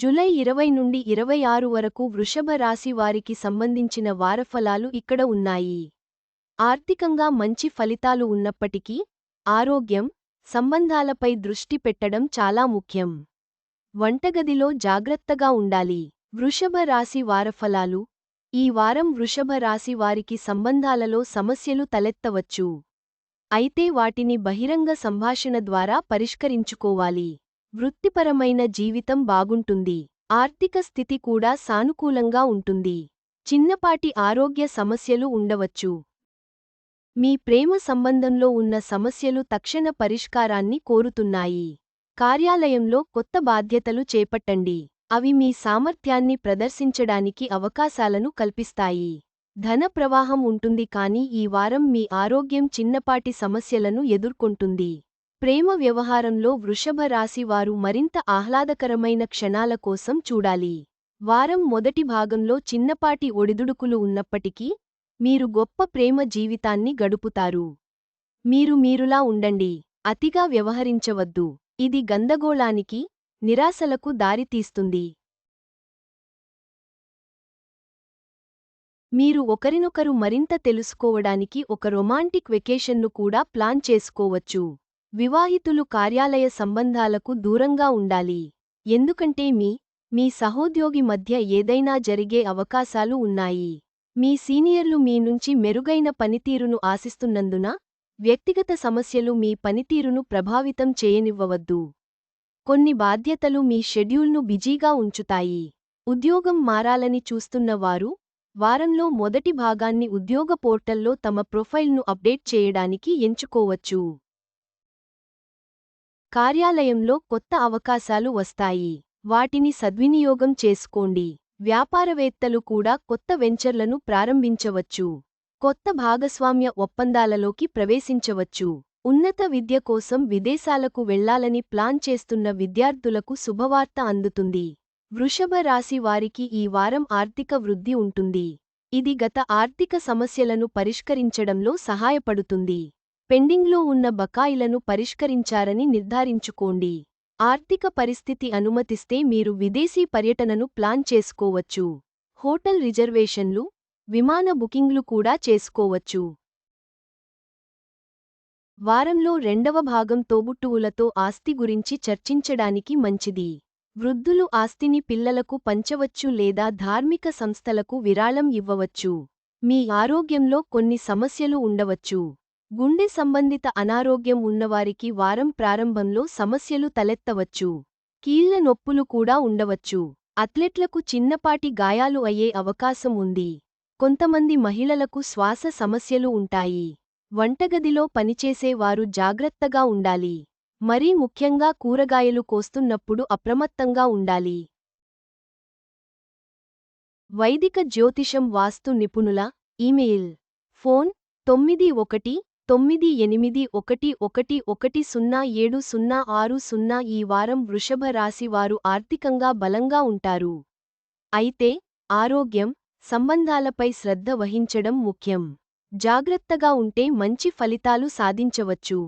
July ఇరవై నుండి ఇరవై ఆరు వరకు వృషభ రాశి వారికి సంబంధించిన వారఫలాలు ఇక్కడ ఉన్నాయి. ఆర్థికంగా మంచి ఫలితాలు ఉన్నప్పటికీ ఆరోగ్యం సంబంధాలపై దృష్టి పెట్టడం చాలా ముఖ్యం. వంటగదిలో జాగ్రత్తగా ఉండాలి. వృషభ రాశి వారఫలాలు ఈ వారం వృషభ రాశి వారికి సంబంధాలలో సమస్యలు తలెత్తవచ్చు. అయితే వాటిని బహిరంగ సంభాషణ ద్వారా పరిష్కరించుకోవాలి. వృత్తిపరమైన జీవితం బాగుంటుంది. ఆర్థిక స్థితి కూడా సానుకూలంగా ఉంటుంది. చిన్నపాటి ఆరోగ్య సమస్యలు ఉండవచ్చు. మీ ప్రేమ సంబంధంలో ఉన్న సమస్యలు తక్షణ పరిష్కారాన్ని కోరుతున్నాయి. కార్యాలయంలో కొత్త బాధ్యతలు చేపట్టండి. అవి మీ సామర్థ్యాన్ని ప్రదర్శించడానికి అవకాశాలను కల్పిస్తాయి. ధన ప్రవాహం ఉంటుంది కాని ఈ వారం మీ ఆరోగ్యం చిన్నపాటి సమస్యలను ఎదుర్కొంటుంది. ప్రేమ వ్యవహారంలో వృషభ రాశి వారు మరింత ఆహ్లాదకరమైన క్షణాల కోసం చూడాలి. వారం మొదటి భాగంలో చిన్నపాటి ఒడిదుడుకులు ఉన్నప్పటికీ మీరు గొప్ప ప్రేమ జీవితాన్ని గడుపుతారు. మీరు మీరులా ఉండండి. అతిగా వ్యవహరించవద్దు. ఇది గందగోళానికి నిరాశలకు దారితీస్తుంది. మీరు ఒకరినొకరు మరింత తెలుసుకోవడానికి ఒక రొమాంటిక్ వెకేషన్ను కూడా ప్లాన్ చేసుకోవచ్చు. వివాహితులు కార్యాలయ సంబంధాలకు దూరంగా ఉండాలి. ఎందుకంటే మీ మీ సహోద్యోగి మధ్య ఏదైనా జరిగే అవకాశాలు ఉన్నాయి. మీ సీనియర్లు మీ నుంచి మెరుగైన పనితీరును ఆశిస్తున్నందున వ్యక్తిగత సమస్యలు మీ పనితీరును ప్రభావితం చేయనివ్వవద్దు. కొన్ని బాధ్యతలు మీ షెడ్యూల్ను బిజీగా ఉంచుతాయి. ఉద్యోగం మారాలని చూస్తున్న వారు వారంలో మొదటి భాగాన్ని ఉద్యోగ పోర్టల్లో తమ ప్రొఫైల్ను అప్డేట్ చేయడానికి ఎంచుకోవచ్చు. కార్యాలయంలో కొత్త అవకాశాలు వస్తాయి. వాటిని సద్వినియోగం చేసుకోండి. వ్యాపారవేత్తలు కూడా కొత్త వెంచర్లను ప్రారంభించవచ్చు. కొత్త భాగస్వామ్య ఒప్పందాలలోకి ప్రవేశించవచ్చు. ఉన్నత విద్య కోసం విదేశాలకు వెళ్ళాలని ప్లాన్ చేస్తున్న విద్యార్థులకు శుభవార్త అందుతుంది. వృషభ రాశి వారికి ఈ వారం ఆర్థిక వృద్ధి ఉంటుంది. ఇది గత ఆర్థిక సమస్యలను పరిష్కరించడంలో సహాయపడుతుంది. పెండింగ్లో ఉన్న బకాయిలను పరిష్కరించారని నిర్ధారించుకోండి. ఆర్థిక పరిస్థితి అనుమతిస్తే మీరు విదేశీ పర్యటనను ప్లాన్ చేసుకోవచ్చు. హోటల్ రిజర్వేషన్లు విమాన బుకింగ్లు కూడా చేసుకోవచ్చు. వారంలో రెండవ భాగం తోబుట్టువులతో ఆస్తి గురించి చర్చించడానికి మంచిది. వృద్ధులు ఆస్తిని పిల్లలకు పంచవచ్చు లేదా ధార్మిక సంస్థలకు విరాళం ఇవ్వవచ్చు. మీ ఆరోగ్యంలో కొన్ని సమస్యలు ఉండవచ్చు. గుండె సంబంధిత అనారోగ్యం ఉన్నవారికి వారం ప్రారంభంలో సమస్యలు తలెత్తవచ్చు. కీళ్ళ నొప్పులు కూడా ఉండవచ్చు. అథ్లెట్లకు చిన్నపాటి గాయాలు అయ్యే అవకాశం ఉంది. కొంతమంది మహిళలకు శ్వాస సమస్యలు ఉంటాయి. వంటగదిలో పనిచేసేవారు జాగ్రత్తగా ఉండాలి. మరీ ముఖ్యంగా కూరగాయలు కోస్తున్నప్పుడు అప్రమత్తంగా ఉండాలి. వైదిక జ్యోతిషం వాస్తు నిపుణుల ఈమెయిల్ ఫోన్ తొమ్మిది ఒకటి తొమ్మిది ఎనిమిది ఒకటి ఒకటి ఒకటి సున్నా ఏడు సున్నా ఆరు సున్నా ఈ వారం వృషభ రాశి వారు ఆర్థికంగా బలంగా ఉంటారు. అయితే ఆరోగ్యం సంబంధాలపై శ్రద్ధ వహించడం ముఖ్యం. జాగ్రత్తగా ఉంటే మంచి ఫలితాలు సాధించవచ్చు.